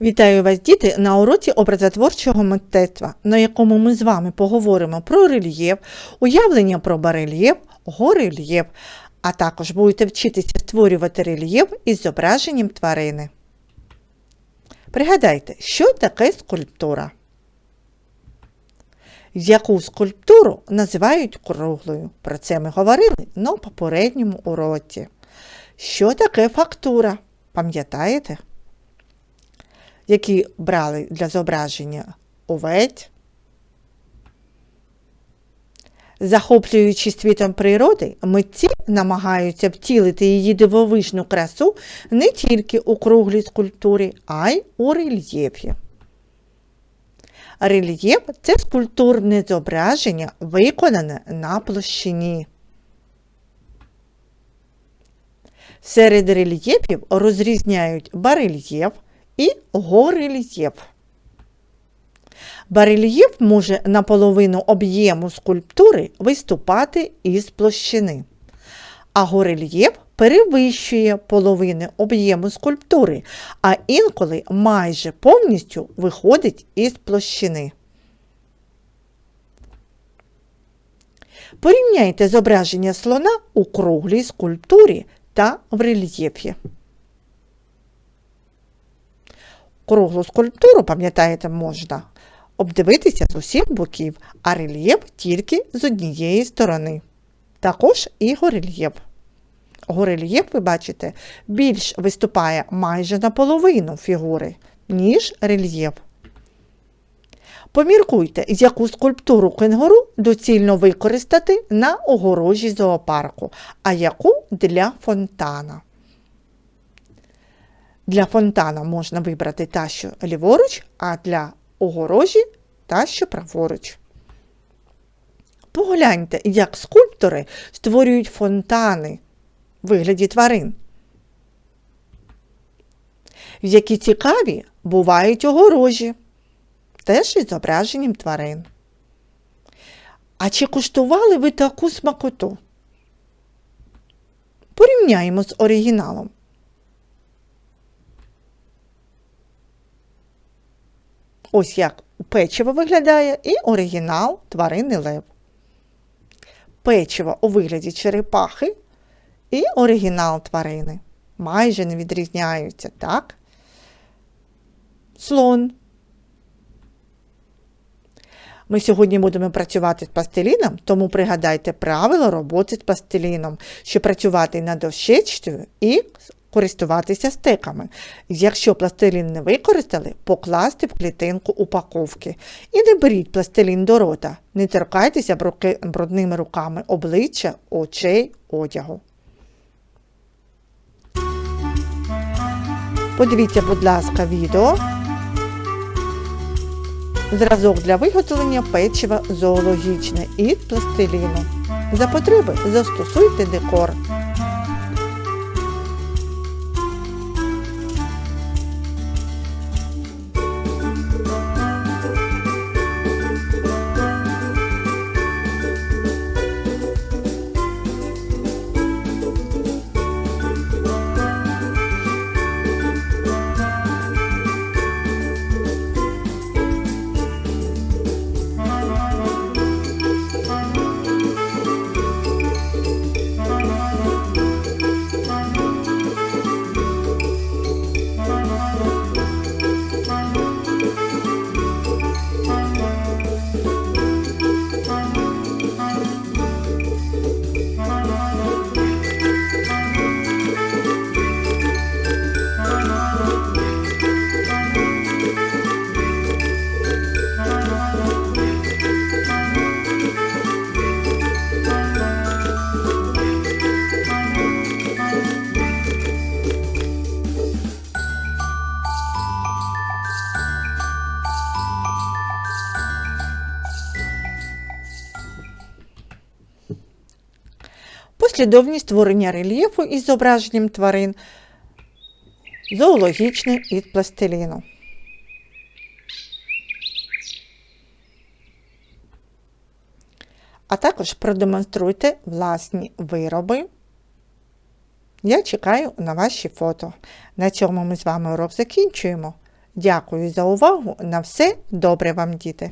Вітаю вас, діти, на уроці образотворчого мистецтва, на якому ми з вами поговоримо про рельєф, уявлення про барельєф, горельєф, а також будете вчитися створювати рельєф із зображенням тварини. Пригадайте, що таке скульптура? Яку скульптуру називають круглою? Про це ми говорили на попередньому уроці. Що таке фактура? Пам'ятаєте? Які брали для зображення овець. Захоплюючись світом природи, митці намагаються втілити її дивовижну красу не тільки у круглій скульптурі, а й у рельєфі. Рельєф це скульптурне зображення, виконане на площині. Серед рельєфів розрізняють барельєф, і горельєф. Барельєф може наполовину об'єму скульптури виступати із площини, а горельєф перевищує половини об'єму скульптури, а інколи майже повністю виходить із площини. Порівняйте зображення слона у круглій скульптурі та в рельєфі. Круглу скульптуру, пам'ятаєте, можна обдивитися з усіх боків, а рельєф тільки з однієї сторони. Також і горельєф. Горельєф, ви бачите, більш виступає майже наполовину фігури, ніж рельєф. Поміркуйте, яку скульптуру кенгуру доцільно використати на огорожі зоопарку, а яку для фонтана. Для фонтана можна вибрати та, що ліворуч, а для огорожі та, що праворуч. Погляньте, як скульптори створюють фонтани в вигляді тварин. Які цікаві бувають огорожі, теж із зображенням тварин. А чи куштували ви таку смакоту? Порівняємо з оригіналом. Ось як печиво виглядає і оригінал тварини лев. Печиво у вигляді черепахи і оригінал тварини. Майже не відрізняються, так? Слон. Ми сьогодні будемо працювати з пастиліном, тому пригадайте правила роботи з пастиліном, щоб працювати над дощечкою і користуватися стеками. Якщо пластилін не використали, покласти в клітинку упаковки. І не беріть пластилін до рота. Не торкайтеся брудними руками обличчя, очей, одягу. Подивіться, будь ласка, відео. Зразок для виготовлення печива зоологічне із пластиліну. За потреби застосуйте декор. Послідовність створення рельєфу із зображенням тварин, зоологічне із пластиліну. А також продемонструйте власні вироби. Я чекаю на ваші фото. На цьому ми з вами урок закінчуємо. Дякую за увагу. На все добре вам, діти!